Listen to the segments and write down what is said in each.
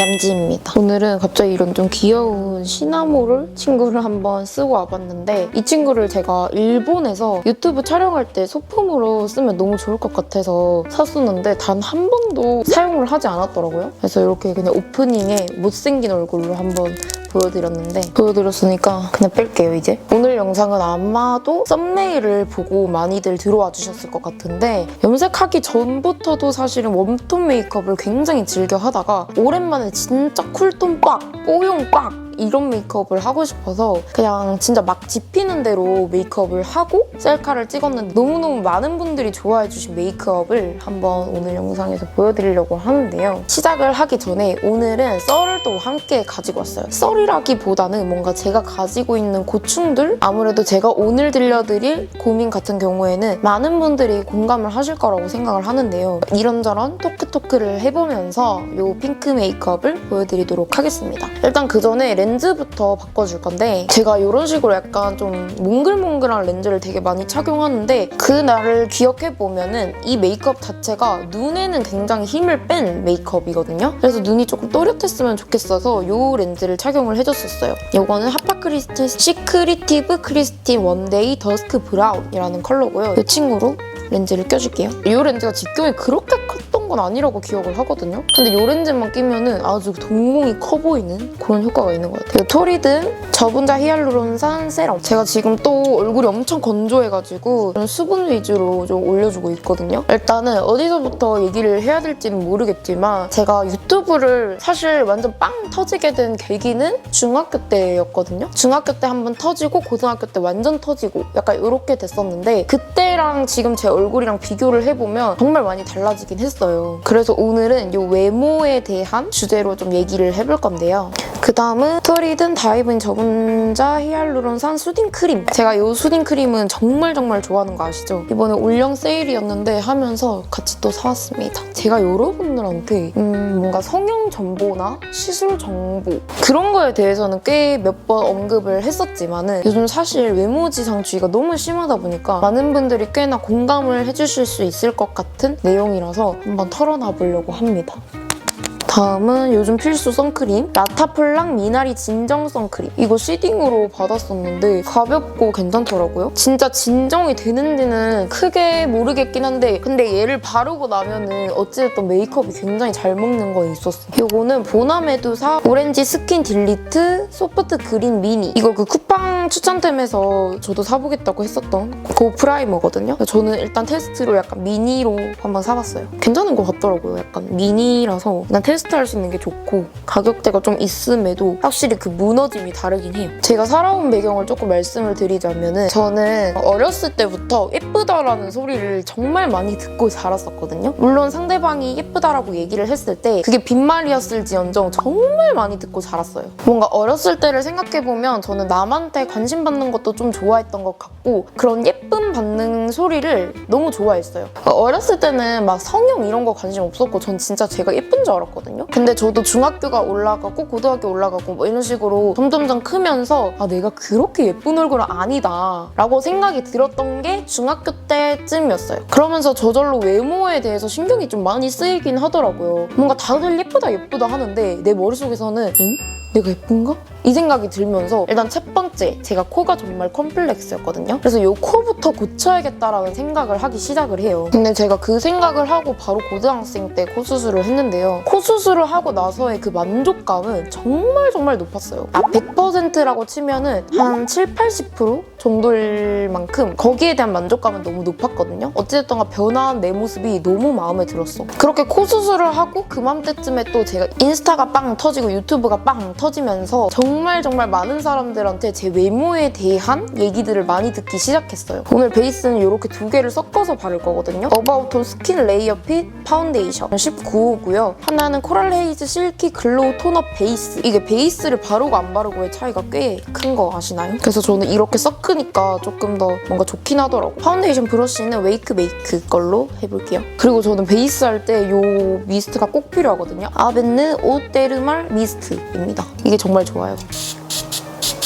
얌지입니다. 오늘은 갑자기 이런 좀 귀여운 시나모를 친구를 한번 쓰고 와봤는데 이 친구를 제가 일본에서 유튜브 촬영할 때 소품으로 쓰면 너무 좋을 것 같아서 샀었는데 단 한 번도 사용을 하지 않았더라고요. 그래서 이렇게 그냥 오프닝에 못생긴 얼굴로 한번 보여드렸는데 보여드렸으니까 그냥 뺄게요 이제. 오늘 영상은 아마도 썸네일을 보고 많이들 들어와 주셨을 것 같은데 염색하기 전부터도 사실은 웜톤 메이크업을 굉장히 즐겨 하다가 오랜만에 진짜 쿨톤 빡 뽀용 빡 이런 메이크업을 하고 싶어서 그냥 진짜 막 집히는 대로 메이크업을 하고 셀카를 찍었는데 너무너무 많은 분들이 좋아해 주신 메이크업을 한번 오늘 영상에서 보여드리려고 하는데요. 시작을 하기 전에 오늘은 썰을 또 함께 가지고 왔어요. 썰이라기보다는 뭔가 제가 가지고 있는 고충들 아무래도 제가 오늘 들려드릴 고민 같은 경우에는 많은 분들이 공감을 하실 거라고 생각을 하는데요. 이런저런 토크토크를 해보면서 이 핑크 메이크업을 보여드리도록 하겠습니다. 일단 그 전에 렌즈 부터 바꿔줄 건데 제가 이런 식으로 약간 좀 몽글몽글한 렌즈를 되게 많이 착용하는데 그날을 기억해보면 은 이 메이크업 자체가 눈에는 굉장히 힘을 뺀 메이크업이거든요. 그래서 눈이 조금 또렷했으면 좋겠어서 이 렌즈를 착용을 해줬었어요. 이거는 하파크리스티 시크리티브 크리스틴 원데이 더스크 브라운이라는 컬러고요. 이 친구로 렌즈를 껴줄게요. 이 렌즈가 직경이 그렇게 컸던 건 아니라고 기억을 하거든요. 근데 이 렌즈만 끼면은 아주 동공이 커 보이는 그런 효과가 있는 것 같아요. 토리든 저분자 히알루론산 세럼. 제가 지금 또 얼굴이 엄청 건조해가지고 수분 위주로 좀 올려주고 있거든요. 일단은 어디서부터 얘기를 해야 될지는 모르겠지만 제가 유튜브를 사실 완전 빵 터지게 된 계기는 중학교 때였거든요. 중학교 때 한 번 터지고 고등학교 때 완전 터지고 약간 이렇게 됐었는데 그때랑 지금 제 이랑 비교를 해보면 정말 많이 달라지긴 했어요. 그래서 오늘은 이 외모에 대한 주제로 좀 얘기를 해볼 건데요. 그 다음은 토리든 다이브인 저분자 히알루론산 수딩 크림. 제가 이 수딩 크림은 정말 정말 좋아하는 거 아시죠? 이번에 올영 세일이었는데 하면서 같이 또 사왔습니다. 제가 여러분들한테 음, 뭔가 성형 정보나 시술 정보 그런 거에 대해서는 꽤 몇 번 언급을 했었지만은 요즘 사실 외모 지상주의가 너무 심하다 보니까 많은 분들이 꽤나 공감을 해주실 수 있을 것 같은 내용이라서 한번 털어놔 보려고 합니다. 다음은 요즘 필수 선크림 라타폴랑 미나리 진정 선크림. 이거 시딩으로 받았었는데 가볍고 괜찮더라고요. 진짜 진정이 되는지는 크게 모르겠긴 한데 근데 얘를 바르고 나면은 어찌됐든 메이크업이 굉장히 잘 먹는 거 있었어 이거는 보나메두사 오렌지 스킨 딜리트 소프트 그린 미니. 이거 그 쿠팡 추천템에서 저도 사보겠다고 했었던 그 프라이머거든요 저는 일단 테스트로 약간 미니로 한번 사봤어요 괜찮은 것 같더라고요 약간 미니라서 그냥 테스트할 수 있는 게 좋고 가격대가 좀 있음에도 확실히 그 무너짐이 다르긴 해요. 제가 살아온 배경을 조금 말씀을 드리자면은 저는 어렸을 때부터 예쁘다라는 소리를 정말 많이 듣고 자랐었거든요. 물론 상대방이 예쁘다라고 얘기를 했을 때 그게 빈말이었을지언정 정말 많이 듣고 자랐어요. 뭔가 어렸을 때를 생각해보면 저는 남한테 관심 받는 것도 좀 좋아했던 것 같고 그런 예쁨 받는 소리를 너무 좋아했어요. 어렸을 때는 막 성형 이런 거 관심 없었고 전 진짜 제가 예쁜 줄 알았거든요. 근데 저도 중학교가 올라가고 고등학교 올라가고 뭐 이런 식으로 점점점 크면서 아 내가 그렇게 예쁜 얼굴은 아니다 라고 생각이 들었던 게 중학교 때쯤이었어요. 그러면서 저절로 외모에 대해서 신경이 좀 많이 쓰이긴 하더라고요. 뭔가 다들 예쁘다 예쁘다 하는데 내 머릿속에서는 엥? 내가 예쁜가? 이 생각이 들면서 일단 첫 번째 제가 코가 정말 컴플렉스였거든요. 그래서 이 코부터 고쳐야겠다라는 생각을 하기 시작을 해요. 근데 제가 그 생각을 하고 바로 고등학생 때 코 수술을 했는데요. 코 수술을 하고 나서의 그 만족감은 정말 정말 높았어요. 아, 100%라고 치면은 한 7, 80% 정도일 만큼 거기에 대한 만족감은 너무 높았거든요. 어찌됐든 간 변화한 내 모습이 너무 마음에 들었어. 그렇게 코 수술을 하고 그맘때쯤에 또 제가 인스타가 빵 터지고 유튜브가 빵 터지면서 정말 정말 많은 사람들한테 제 외모에 대한 얘기들을 많이 듣기 시작했어요. 오늘 베이스는 이렇게 두 개를 섞어서 바를 거거든요. 어바웃톤 스킨 레이어 핏 파운데이션 19호고요. 하나는 코랄 헤이즈 실키 글로우 톤업 베이스. 이게 베이스를 바르고 안 바르고의 차이가 꽤 큰 거 아시나요? 그래서 저는 이렇게 섞으니까 조금 더 뭔가 좋긴 하더라고요. 파운데이션 브러쉬는 웨이크 메이크 걸로 해볼게요. 그리고 저는 베이스 할 때 이 미스트가 꼭 필요하거든요. 아벤느 오테르말 미스트입니다. 이게 정말 좋아요. Bye.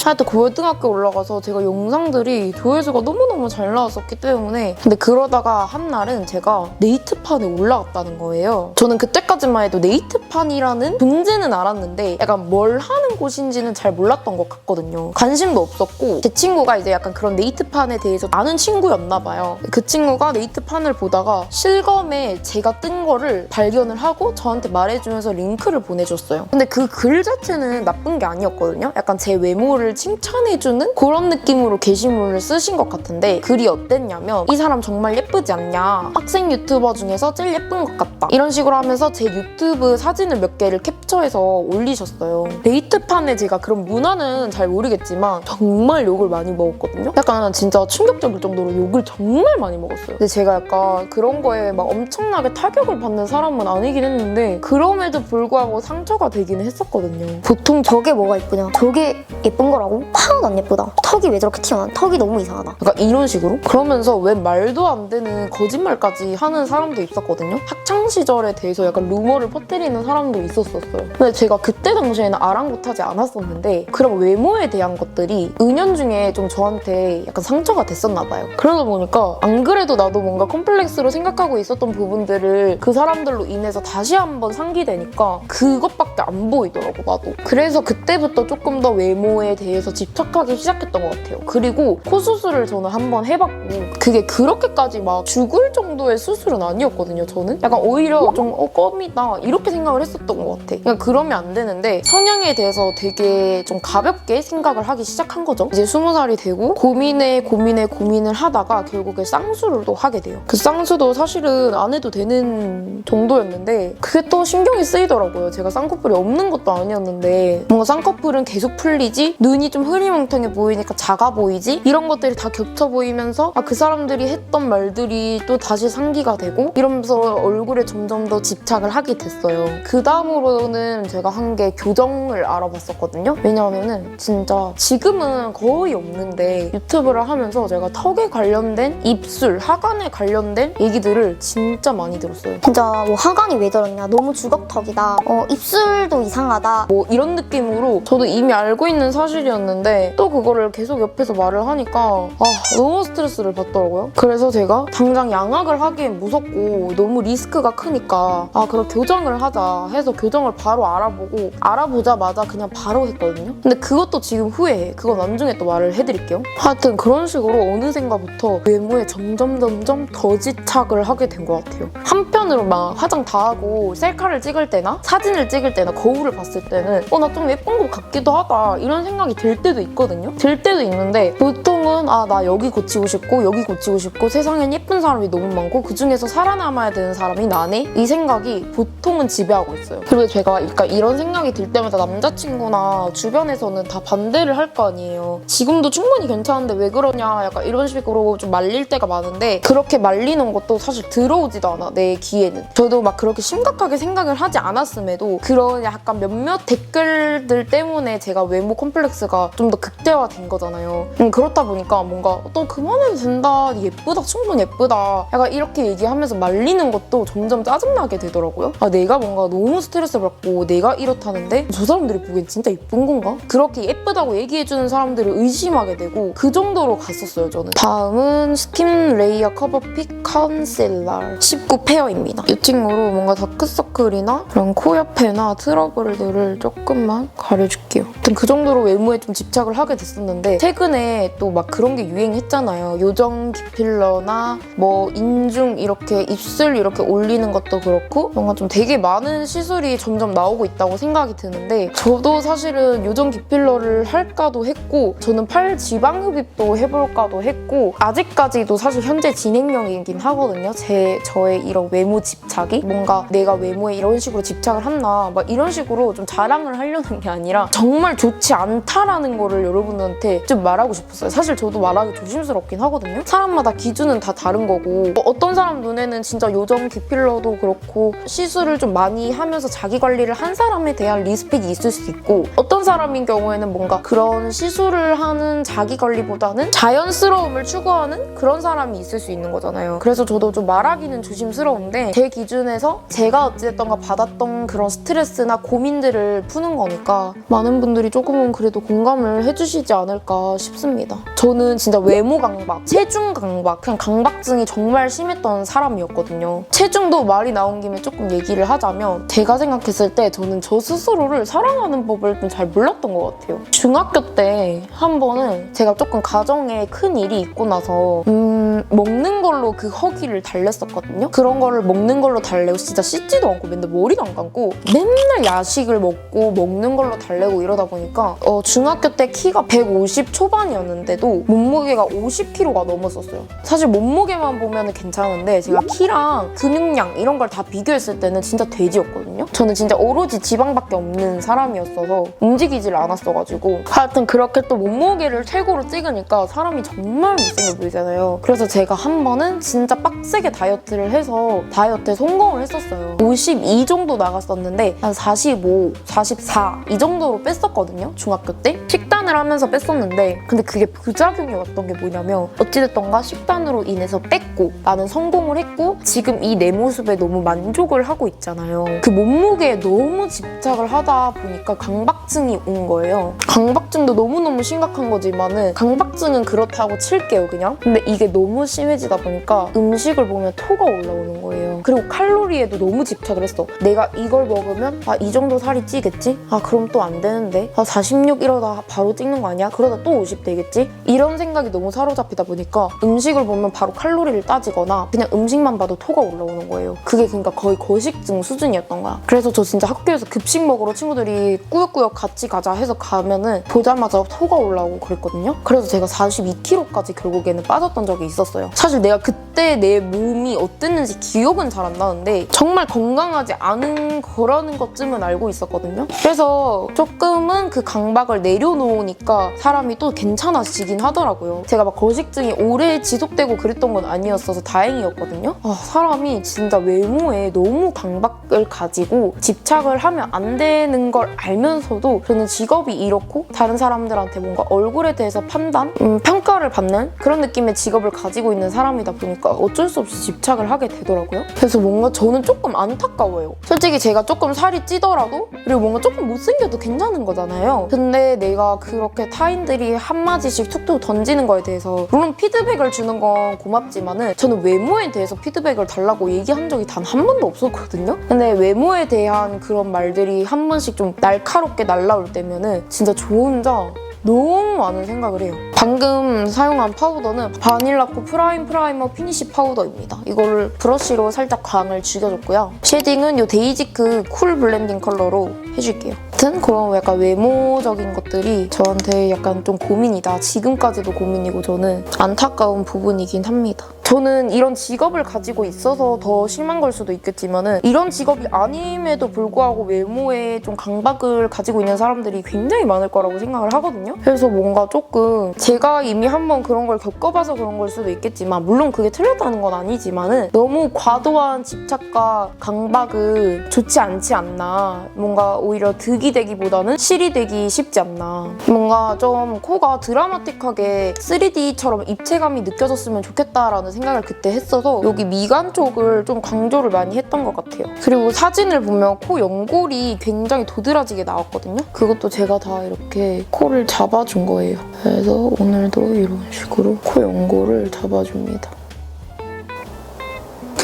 하여튼 고등학교 올라가서 제가 영상들이 조회수가 너무너무 잘 나왔었기 때문에 근데 그러다가 한날은 제가 네이트판에 올라갔다는 거예요. 저는 그때까지만 해도 네이트판이라는 존재는 알았는데 약간 뭘 하는 곳인지는 잘 몰랐던 것 같거든요. 관심도 없었고 제 친구가 이제 약간 그런 네이트판에 대해서 아는 친구였나 봐요. 그 친구가 네이트판을 보다가 실검에 제가 뜬 거를 발견을 하고 저한테 말해주면서 링크를 보내줬어요. 근데 그 글 자체는 나쁜 게 아니었거든요. 약간 제 외모를 칭찬해주는 그런 느낌으로 게시물을 쓰신 것 같은데 글이 어땠냐면 이 사람 정말 예쁘지 않냐 학생 유튜버 중에서 제일 예쁜 것 같다 이런 식으로 하면서 제 유튜브 사진을 몇 개를 캡처해서 올리셨어요. 데이트판에 제가 그런 문화는 잘 모르겠지만 정말 욕을 많이 먹었거든요. 약간 진짜 충격적일 정도로 욕을 정말 많이 먹었어요. 근데 제가 약간 그런 거에 막 엄청나게 타격을 받는 사람은 아니긴 했는데 그럼에도 불구하고 상처가 되긴 했었거든요. 보통 저게 뭐가 예쁘냐? 저게 예쁜 거라 고? 하나도 안 예쁘다. 턱이 왜 저렇게 튀어나와? 턱이 너무 이상하다. 약간 이런 식으로 그러면서 왜 말도 안 되는 거짓말까지 하는 사람도 있었거든요. 학창 시절에 대해서 약간 루머를 퍼뜨리는 사람도 있었었어요. 근데 제가 그때 당시에는 아랑곳하지 않았었는데 그런 외모에 대한 것들이 은연중에 좀 저한테 약간 상처가 됐었나 봐요. 그러다 보니까 안 그래도 나도 뭔가 컴플렉스로 생각하고 있었던 부분들을 그 사람들로 인해서 다시 한번 상기되니까 그것밖에 안 보이더라고 나도. 그래서 그때부터 조금 더 외모에 대해 서 집착하기 시작했던 것 같아요. 그리고 코 수술을 저는 한번 해봤고 그게 그렇게까지 막 죽을 정도의 수술은 아니었거든요. 저는 약간 오히려 좀 어, 껌이다 이렇게 생각을 했었던 것 같아. 그냥 그러면 안 되는데 성형에 대해서 되게 좀 가볍게 생각을 하기 시작한 거죠. 이제 스무 살이 되고 고민에 고민에 고민을 하다가 결국에 쌍수를 또 하게 돼요. 그 쌍수도 사실은 안 해도 되는 정도였는데 그게 또 신경이 쓰이더라고요. 제가 쌍꺼풀이 없는 것도 아니었는데 뭔가 쌍꺼풀은 계속 풀리지 눈이 좀 흐리멍텅해 보이니까 작아 보이지 이런 것들이 다 겹쳐 보이면서 아, 그 사람들이 했던 말들이 또 다시 상기가 되고 이러면서 얼굴에 점점 더 집착을 하게 됐어요. 그 다음으로는 제가 한 게 교정을 알아봤었거든요. 왜냐하면은 진짜 지금은 거의 없는데 유튜브를 하면서 제가 턱에 관련된 입술, 하관에 관련된 얘기들을 진짜 많이 들었어요. 진짜 뭐 하관이 왜 저러냐? 너무 주걱턱이다. 어, 입술도 이상하다. 뭐 이런 느낌으로 저도 이미 알고 있는 사실 이었는데 또 그거를 계속 옆에서 말을 하니까 아 너무 스트레스를 받더라고요. 그래서 제가 당장 양악을 하기엔 무섭고 너무 리스크가 크니까 아 그럼 교정을 하자 해서 교정을 바로 알아보고 알아보자마자 그냥 바로 했거든요. 근데 그것도 지금 후회해. 그건 나중에 또 말을 해드릴게요. 하여튼 그런 식으로 어느샌가부터 외모에 점점 점점 더 집착을 하게 된 것 같아요. 한편으로 막 화장 다 하고 셀카를 찍을 때나 사진을 찍을 때나 거울을 봤을 때는 어 나 좀 예쁜 것 같기도 하다 이런 생각이 들 때도 있거든요. 들 때도 있는데 보통은 아 나 여기 고치고 싶고 여기 고치고 싶고 세상엔 예쁜 사람이 너무 많고 그 중에서 살아남아야 되는 사람이 나네 이 생각이 보통은 지배하고 있어요. 그리고 제가 그러니까 이런 생각이 들 때마다 남자친구나 주변에서는 다 반대를 할 거 아니에요. 지금도 충분히 괜찮은데 왜 그러냐 약간 이런 식으로 좀 말릴 때가 많은데 그렇게 말리는 것도 사실 들어오지도 않아 내 귀에는. 저도 막 그렇게 심각하게 생각을 하지 않았음에도 그런 약간 몇몇 댓글들 때문에 제가 외모 컴플렉스 가 좀 더 극대화된 거잖아요. 음, 그렇다 보니까 뭔가 또 그만해도 된다, 예쁘다, 충분히 예쁘다. 약간 이렇게 얘기하면서 말리는 것도 점점 짜증나게 되더라고요. 아 내가 뭔가 너무 스트레스 받고 내가 이렇다는데 저 사람들이 보기엔 진짜 예쁜 건가? 그렇게 예쁘다고 얘기해주는 사람들을 의심하게 되고 그 정도로 갔었어요 저는. 다음은 스킨 레이어 커버픽 컨실러 19 페어입니다. 이 친구로 뭔가 다크서클이나 그런 코 옆에나 트러블들을 조금만 가려줄게요. 아무튼 그 정도로 외모에 좀 집착을 하게 됐었는데 최근에 또 막 그런 게 유행했잖아요. 요정 기필러나 뭐 인중 이렇게 입술 이렇게 올리는 것도 그렇고 뭔가 좀 되게 많은 시술이 점점 나오고 있다고 생각이 드는데 저도 사실은 요정 기필러를 할까도 했고 저는 팔 지방 흡입도 해볼까도 했고 아직까지도 사실 현재 진행형이긴 하거든요. 제 저의 이런 외모 집착이 뭔가 내가 외모에 이런 식으로 집착을 했나 막 이런 식으로 좀 자랑을 하려는 게 아니라 정말 좋지 않다 라는 거를 여러분한테 좀 말하고 싶었어요. 사실 저도 말하기 조심스럽긴 하거든요. 사람마다 기준은 다 다른 거고 뭐 어떤 사람 눈에는 진짜 요정 기필러도 그렇고 시술을 좀 많이 하면서 자기 관리를 한 사람에 대한 리스펙이 있을 수 있고 어떤 사람인 경우에는 뭔가 그런 시술을 하는 자기 관리보다는 자연스러움을 추구하는 그런 사람이 있을 수 있는 거잖아요. 그래서 저도 좀 말하기는 조심스러운데 제 기준에서 제가 어찌됐던가 받았던 그런 스트레스나 고민들을 푸는 거니까 많은 분들이 조금은 그래도 공감을 해주시지 않을까 싶습니다. 저는 진짜 외모 강박, 체중 강박, 그냥 강박증이 정말 심했던 사람이었거든요. 체중도 말이 나온 김에 조금 얘기를 하자면 제가 생각했을 때 저는 저 스스로를 사랑하는 법을 좀 잘 몰랐던 것 같아요. 중학교 때 한 번은 제가 조금 가정에 큰 일이 있고 나서 음, 먹는 걸로 그 허기를 달랬었거든요. 그런 거를 먹는 걸로 달래고 진짜 씻지도 않고 맨날 머리도 안 감고 맨날 야식을 먹고 먹는 걸로 달래고 이러다 보니까 어, 중학교 때 키가 150 초반이었는데도 몸무게가 50kg가 넘었었어요. 사실 몸무게만 보면 괜찮은데 제가 키랑 근육량 이런 걸 다 비교했을 때는 진짜 돼지였거든요. 저는 진짜 오로지 지방밖에 없는 사람이었어서 움직이질 않았어가지고 하여튼 그렇게 또 몸무게를 최고로 찍으니까 사람이 정말 못생겨 보이잖아요. 그래서 제가 한 번은 진짜 빡세게 다이어트를 해서 다이어트에 성공을 했었어요. 52 정도 나갔었는데 한 45, 44 이 정도로 뺐었거든요. 중학교 때 식단을 하면서 뺐었는데 근데 그게 부작용이 왔던 게 뭐냐면 어찌됐던가 식단으로 인해서 뺐고 나는 성공을 했고 지금 이 내 모습에 너무 만족을 하고 있잖아요. 그 몸무게에 너무 집착을 하다 보니까 강박증이 온 거예요. 강박증도 너무너무 심각한 거지만은 강박증은 그렇다고 칠게요, 그냥. 근데 이게 너무 심해지다 보니까 음식을 보면 토가 올라오는 거예요. 그리고 칼로리에도 너무 집착을 했어. 내가 이걸 먹으면 아, 이 정도 살이 찌겠지? 아, 그럼 또 안 되는데? 아, 46 이러다 바로 찍는 거 아니야? 그러다 또 50 되겠지? 이런 생각이 너무 사로잡히다 보니까 음식을 보면 바로 칼로리를 따지거나 그냥 음식만 봐도 토가 올라오는 거예요. 그게 그러니까 거의 거식증 수준이었던 거야. 그래서 저 진짜 학교에서 급식 먹으러 친구들이 꾸역꾸역 같이 가자 해서 가면은 보자마자 토가 올라오고 그랬거든요. 그래서 제가 42kg까지 결국에는 빠졌던 적이 있었어요. 사실 내가 그때 내 몸이 어땠는지 기억은 잘 안 나는데 정말 건강하지 않은 거라는 것쯤은 알고 있었거든요. 그래서 조금은 그 강박을 내려놓 으니까 사람이 또 괜찮아지긴 하더라고요. 제가 막 거식증이 오래 지속되고 그랬던 건 아니었어서 다행이었거든요. 아, 사람이 진짜 외모에 너무 강박을 가지고 집착을 하면 안 되는 걸 알면서도 저는 직업이 이렇고 다른 사람들한테 뭔가 얼굴에 대해서 판단, 음, 평가를 받는 그런 느낌의 직업을 가지고 있는 사람이다 보니까 어쩔 수 없이 집착을 하게 되더라고요. 그래서 뭔가 저는 조금 안타까워요. 솔직히 제가 조금 살이 찌더라도 그리고 뭔가 조금 못생겨도 괜찮은 거잖아요. 근데 내가 그 렇게 타인들이 한마디씩 툭툭 던지는 거에 대해서 물론 피드백을 주는 건 고맙지만은 저는 외모에 대해서 피드백을 달라고 얘기한 적이 단 한 번도 없었거든요. 근데 외모에 대한 그런 말들이 한 번씩 좀 날카롭게 날라올 때면은 진짜 저 혼자 너무 많은 생각을 해요. 방금 사용한 파우더는 바닐라코 프라임 프라이머 피니시 파우더입니다. 이거를 브러쉬로 살짝 광을 죽여줬고요. 쉐딩은 이 데이지크 쿨 블렌딩 컬러로 해줄게요. 아무튼 그런 약간 외모적인 것들이 저한테 약간 좀 고민이다. 지금까지도 고민이고 저는 안타까운 부분이긴 합니다. 저는 이런 직업을 가지고 있어서 더 심한 걸 수도 있겠지만은 이런 직업이 아님에도 불구하고 외모에 좀 강박을 가지고 있는 사람들이 굉장히 많을 거라고 생각을 하거든요. 그래서 뭔가 조금 제가 이미 한번 그런 걸 겪어봐서 그런 걸 수도 있겠지만 물론 그게 틀렸다는 건 아니지만은 너무 과도한 집착과 강박은 좋지 않지 않나. 뭔가 오히려 득이 되기보다는 실이 되기 쉽지 않나. 뭔가 좀 코가 드라마틱하게 3D처럼 입체감이 느껴졌으면 좋겠다라는 생각을 그때 했어서 여기 미간 쪽을 좀 강조를 많이 했던 것 같아요. 그리고 사진을 보면 코 연골이 굉장히 도드라지게 나왔거든요. 그것도 제가 다 이렇게 코를 잡아준 거예요. 그래서 오늘도 이런 식으로 코 연골을 잡아줍니다.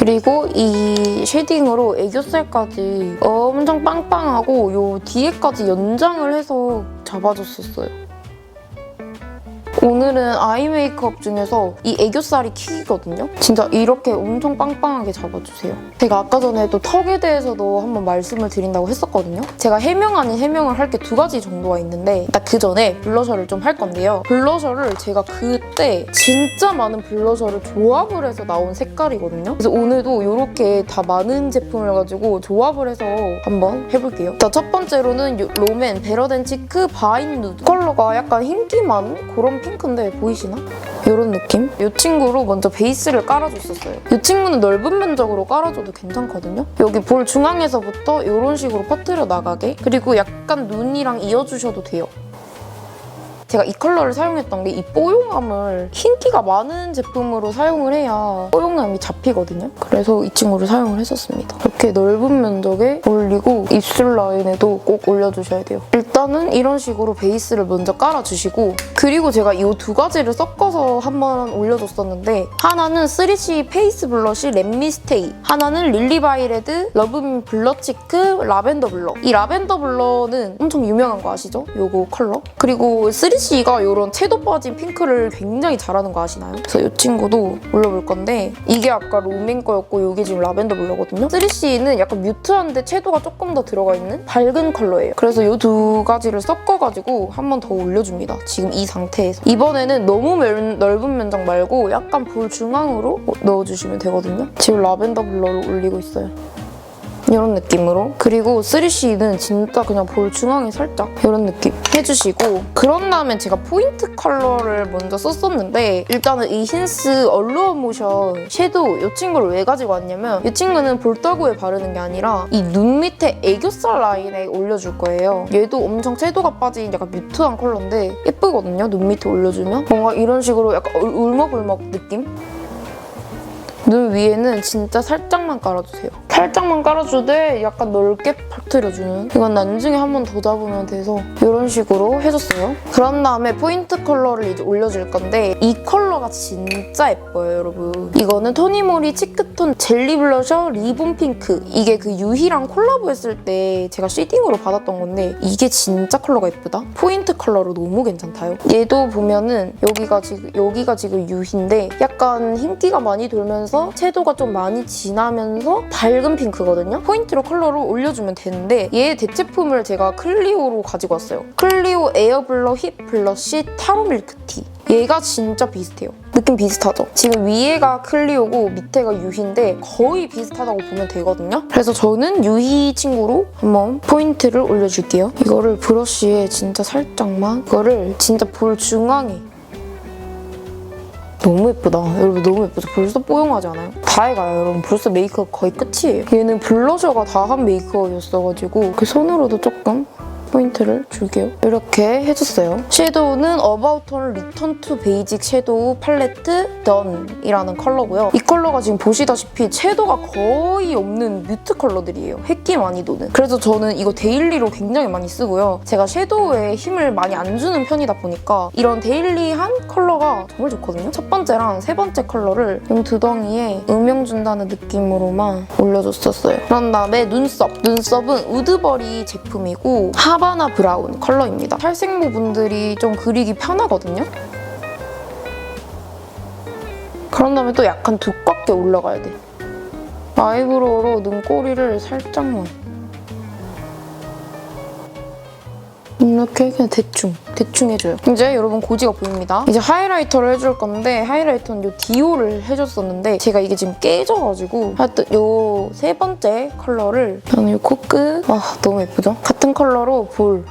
그리고 이 쉐딩으로 애교살까지 엄청 빵빵하고 요 뒤에까지 연장을 해서 잡아줬었어요. 오늘은 아이 메이크업 중에서 이 애교살이 킥이거든요? 진짜 이렇게 엄청 빵빵하게 잡아주세요. 제가 아까 전에 또 턱에 대해서도 한번 말씀을 드린다고 했었거든요. 제가 해명 아닌 해명을 할 게 두 가지 정도가 있는데 일단 그 전에 블러셔를 좀 할 건데요. 블러셔를 제가 그때 진짜 많은 블러셔를 조합을 해서 나온 색깔이거든요. 그래서 오늘도 이렇게 다 많은 제품을 가지고 조합을 해서 한번 해볼게요. 자, 첫 번째로는 요 롬앤 베러덴 치크 바인 누드 컬러가 약간 흰기 많은 그런 핑 크인데 보이시나? 이런 느낌? 이 친구로 먼저 베이스를 깔아줬었어요. 이 친구는 넓은 면적으로 깔아줘도 괜찮거든요. 여기 볼 중앙에서부터 이런 식으로 퍼뜨려 나가게 그리고 약간 눈이랑 이어주셔도 돼요. 제가 이 컬러를 사용했던 게 이 뽀용함을 흰기가 많은 제품으로 사용을 해야 뽀용함이 잡히거든요. 그래서 이 친구를 사용을 했었습니다. 이렇게 넓은 면적에 올리고 입술 라인에도 꼭 올려주셔야 돼요. 일단은 이런 식으로 베이스를 먼저 깔아주시고 그리고 제가 이 두 가지를 섞어서 한번 올려줬었는데 하나는 3C 페이스 블러쉬 렛미스테이 하나는 릴리바이레드 러브민 블러치크 라벤더 블러 이 라벤더 블러는 엄청 유명한 거 아시죠? 요거 컬러 그리고 3C 가 이런 채도 빠진 핑크를 굉장히 잘하는 거 아시나요? 그래서 이 친구도 올려볼 건데 이게 아까 롬민 거였고 이게 지금 라벤더 블러거든요? 3C는 약간 뮤트한데 채도가 조금 더 들어가 있는 밝은 컬러예요. 그래서 이 두 가지를 섞어가지고 한 번 더 올려줍니다. 지금 이 상태에서. 이번에는 너무 멜- 넓은 면적 말고 약간 볼 중앙으로 넣어주시면 되거든요? 지금 라벤더 블러를 올리고 있어요 이런 느낌으로. 그리고 3C는 진짜 그냥 볼 중앙에 살짝 이런 느낌 해주시고 그런 다음에 제가 포인트 컬러를 먼저 썼었는데 일단은 이 힌스 얼루어 모션 섀도우 이 친구를 왜 가지고 왔냐면 이 친구는 볼따구에 바르는 게 아니라 이 눈 밑에 애교살 라인에 올려줄 거예요. 얘도 엄청 채도가 빠진 약간 뮤트한 컬러인데 예쁘거든요 눈 밑에 올려주면? 뭔가 이런 식으로 약간 울- 울먹울먹 느낌? 눈 위에는 진짜 살짝만 깔아주세요. 살짝만 깔아주되 약간 넓게 퍼뜨려주는 이건 나중에 한 번 더 잡으면 돼서 이런 식으로 해줬어요. 그런 다음에 포인트 컬러를 이제 올려줄 건데 이 컬러가 진짜 예뻐요, 여러분. 이거는 토니모리 치크톤 젤리 블러셔 리본 핑크 이게 그 유희랑 콜라보했을 때 제가 시딩으로 받았던 건데 이게 진짜 컬러가 예쁘다. 포인트 컬러로 너무 괜찮다요. 얘도 보면은 여기가 지금 여기가 지금 유희인데 약간 흰기가 많이 돌면서 채도가 좀 많이 진하면서 밝은 핑크거든요. 포인트로 컬러를 올려주면 되는데 얘 대체품을 제가 클리오로 가지고 왔어요. 클리오 에어블러 힙 블러쉬 타로 밀크티. 얘가 진짜 비슷해요. 느낌 비슷하죠? 지금 위에가 클리오고 밑에가 유희인데 거의 비슷하다고 보면 되거든요. 그래서 저는 유희 친구로 한번 포인트를 올려줄게요. 이거를 브러쉬에 진짜 살짝만 이거를 진짜 볼 중앙에 너무 예쁘다. 여러분 너무 예쁘죠? 벌써 뽀용하지 않아요? 다 해가요, 여러분. 벌써 메이크업 거의 끝이에요. 얘는 블러셔가 다 한 메이크업이었어가지고 그 손으로도 조금 포인트를 줄게요. 이렇게 해줬어요. 섀도우는 어바웃 톤 리턴 투 베이직 섀도우 팔레트 던이라는 컬러고요. 이 컬러가 지금 보시다시피 채도가 거의 없는 뮤트 컬러들이에요. 획기 많이 도는. 그래서 저는 이거 데일리로 굉장히 많이 쓰고요. 제가 섀도우에 힘을 많이 안 주는 편이다 보니까 이런 데일리한 컬러가 정말 좋거든요. 첫 번째랑 세 번째 컬러를 이 두덩이에 음영 준다는 느낌으로만 올려줬었어요. 그런 다음에 눈썹. 눈썹은 우드버리 제품이고 하 바나 브라운 컬러입니다. 탈색모 분들이 좀 그리기 편하거든요. 그런 다음에 또 약간 두껍게 올라가야 돼. 아이브로우로 눈꼬리를 살짝만 이렇게 그냥 대충 대충 해줘요. 이제 여러분 고지가 보입니다. 이제 하이라이터를 해줄 건데 하이라이터는 요 디오를 해줬었는데 제가 이게 지금 깨져가지고 하여튼 요 세 번째 컬러를 저는 요 코끝 아 너무 예쁘죠? 같은 컬러로 볼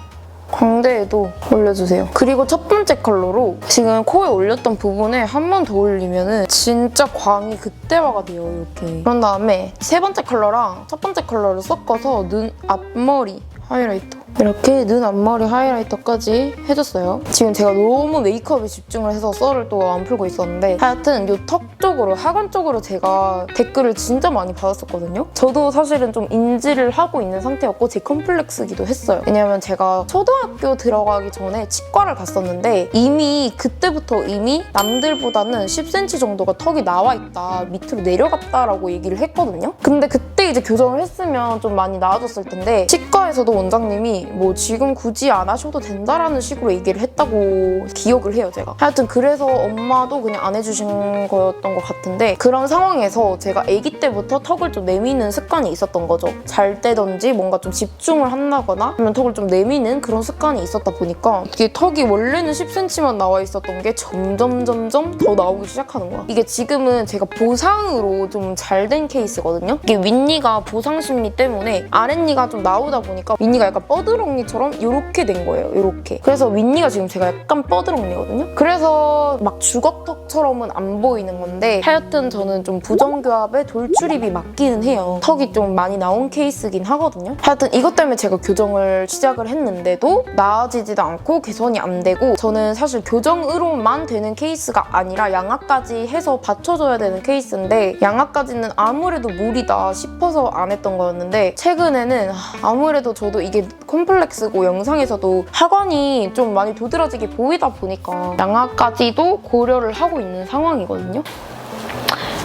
광대에도 올려주세요. 그리고 첫 번째 컬러로 지금 코에 올렸던 부분에 한 번 더 올리면은 진짜 광이 극대화가 돼요, 이렇게. 그런 다음에 세 번째 컬러랑 첫 번째 컬러를 섞어서 눈 앞머리 하이라이터. 이렇게 눈 앞머리 하이라이터까지 해줬어요. 지금 제가 너무 메이크업에 집중을 해서 썰을 또 안 풀고 있었는데 하여튼 이 턱 쪽으로, 하관 쪽으로 제가 댓글을 진짜 많이 받았었거든요. 저도 사실은 좀 인지를 하고 있는 상태였고 제 컴플렉스기도 했어요. 왜냐면 제가 초등학교 들어가기 전에 치과를 갔었는데 이미 그때부터 이미 남들보다는 10cm 정도가 턱이 나와 있다, 밑으로 내려갔다라고 얘기를 했거든요. 근데 그때 이제 교정을 했으면 좀 많이 나아졌을 텐데 치과에서도 원장님이 뭐 지금 굳이 안 하셔도 된다라는 식으로 얘기를 했다고 기억을 해요 제가. 하여튼 그래서 엄마도 그냥 안 해주신 거였던 것 같은데 그런 상황에서 제가 아기 때부터 턱을 좀 내미는 습관이 있었던 거죠. 잘 때든지 뭔가 좀 집중을 한다거나 아니면 턱을 좀 내미는 그런 습관이 있었다 보니까 이게 턱이 원래는 10cm만 나와 있었던 게 점점 점점 더 나오기 시작하는 거야. 이게 지금은 제가 보상으로 좀 잘 된 케이스거든요. 이게 윗니가 보상 심리 때문에 아랫니가 좀 나오다 보니까 윗니가 약간 뻗어 뻐드렁니처럼 이렇게 된 거예요. 이렇게. 그래서 윗니가 지금 제가 약간 뻐드렁니거든요. 그래서 막 주걱턱처럼은 안 보이는 건데 하여튼 저는 좀 부정교합에 돌출입이 맞기는 해요. 턱이 좀 많이 나온 케이스긴 하거든요. 하여튼 이것 때문에 제가 교정을 시작을 했는데도 나아지지도 않고 개선이 안 되고 저는 사실 교정으로만 되는 케이스가 아니라 양악까지 해서 받쳐줘야 되는 케이스인데 양악까지는 아무래도 무리다 싶어서 안 했던 거였는데 최근에는 아무래도 저도 이게 콤플렉스고 영상에서도 하관이 좀 많이 도드라지게 보이다 보니까 양악까지도 고려를 하고 있는 상황이거든요.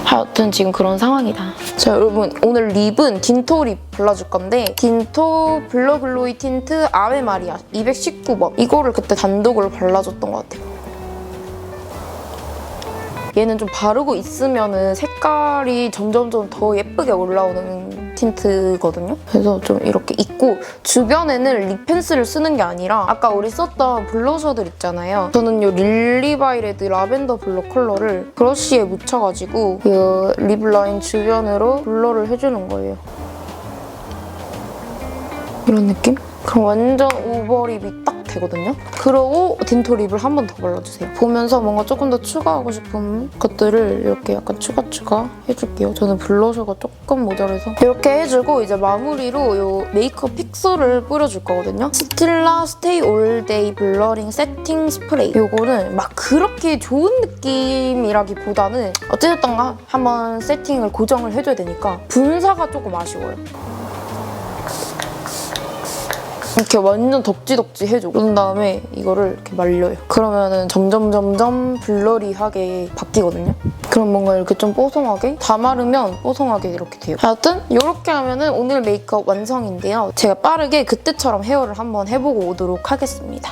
하여튼 지금 그런 상황이다. 자 여러분 오늘 립은 딘토 립 발라줄 건데 딘토 블러 글로이 틴트 아메 마리아 219번 이거를 그때 단독으로 발라줬던 것 같아요. 얘는 좀 바르고 있으면은 색깔이 점점점 더 예쁘게 올라오는 틴트거든요. 그래서 좀 이렇게 있고 주변에는 립 펜슬을 쓰는 게 아니라 아까 우리 썼던 블러셔들 있잖아요. 저는 이 릴리바이레드 라벤더 블러 컬러를 브러쉬에 묻혀가지고 이 립 라인 주변으로 블러를 해주는 거예요. 이런 느낌? 그럼 완전 오버립이 딱 되거든요. 그러고 딘토 립을 한 번 더 발라주세요. 보면서 뭔가 조금 더 추가하고 싶은 것들을 이렇게 약간 추가 추가 해줄게요. 저는 블러셔가 조금 모자라서 이렇게 해주고 이제 마무리로 이 메이크업 픽서를 뿌려줄 거거든요. 스틸라 스테이 올 데이 블러링 세팅 스프레이. 이거는 막 그렇게 좋은 느낌이라기보다는 어찌됐던가 한번 세팅을 고정을 해줘야 되니까 분사가 조금 아쉬워요. 이렇게 완전 덕지덕지 해줘. 그런 다음에 이거를 이렇게 말려요. 그러면은 점점 점점 블러리하게 바뀌거든요. 그럼 뭔가 이렇게 좀 뽀송하게 다 마르면 뽀송하게 이렇게 돼요. 하여튼 이렇게 하면은 오늘 메이크업 완성인데요. 제가 빠르게 그때처럼 헤어를 한번 해보고 오도록 하겠습니다.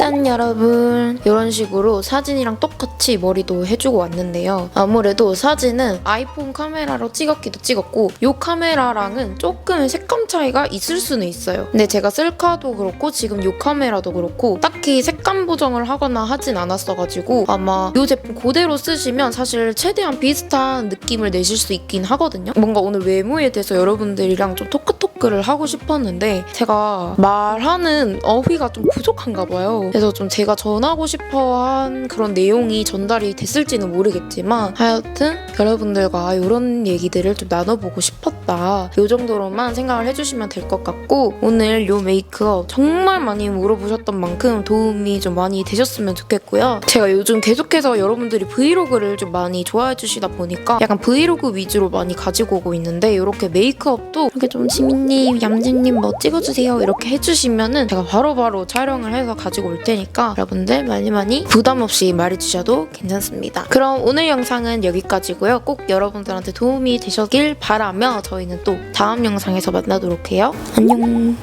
짠 여러분. 이런 식으로 사진이랑 똑같이 머리도 해주고 왔는데요. 아무래도 사진은 아이폰 카메라로 찍었기도 찍었고 이 카메라랑은 조금 색감 차이가 있을 수는 있어요. 근데 제가 셀카도 그렇고 지금 이 카메라도 그렇고 딱히 색감 보정을 하거나 하진 않았어가지고 아마 이 제품 그대로 쓰시면 사실 최대한 비슷한 느낌을 내실 수 있긴 하거든요. 뭔가 오늘 외모에 대해서 여러분들이랑 좀 토크토크를 하고 싶었는데 제가 말하는 어휘가 좀 부족한가 봐요 그래서 좀 제가 전하고 싶어 한 그런 내용이 전달이 됐을지는 모르겠지만 하여튼 여러분들과 이런 얘기들을 좀 나눠보고 싶었다. 이 정도로만 생각을 해주시면 될 것 같고 오늘 이 메이크업 정말 많이 물어보셨던 만큼 도움이 좀 많이 되셨으면 좋겠고요. 제가 요즘 계속해서 여러분들이 브이로그를 좀 많이 좋아해 주시다 보니까 약간 브이로그 위주로 많이 가지고 오고 있는데 이렇게 메이크업도 이렇게 좀 지민님, 얌진님 뭐 찍어주세요 이렇게 해주시면은 제가 바로바로 촬영을 해서 가지고 올 테니까 여러분들 많이 많이 부담 없이 말해주셔도 괜찮습니다. 그럼 오늘 영상은 여기까지고요. 꼭 여러분들한테 도움이 되셨길 바라며 저희는 또 다음 영상에서 만나도록 해요. 안녕.